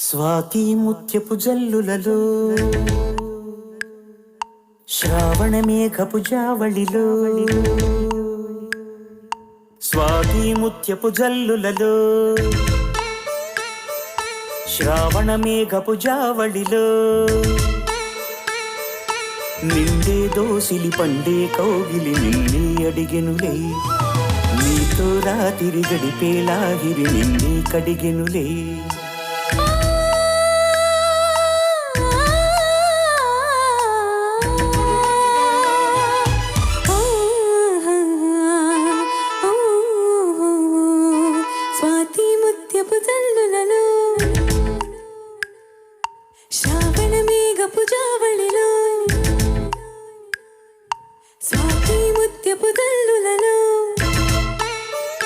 స్వాతి ముత్యపు జల్లులలో శ్రావణ మేఘపు జావళిలో. స్వాతి ముత్యపు జల్లులలో శ్రావణ మేఘపు జావళిలో. నిండే దోసిలి పండే కౌగిలి నిన్నే అడిగెనులే నీతో రాతిరి గడిపేలాగిరి నిన్నే కడిగెనులే. భాగ్యపు తల్లులలో శ్రావణ మేఘపు జావళిలో. స్వాతి ముత్యపు తల్లులలో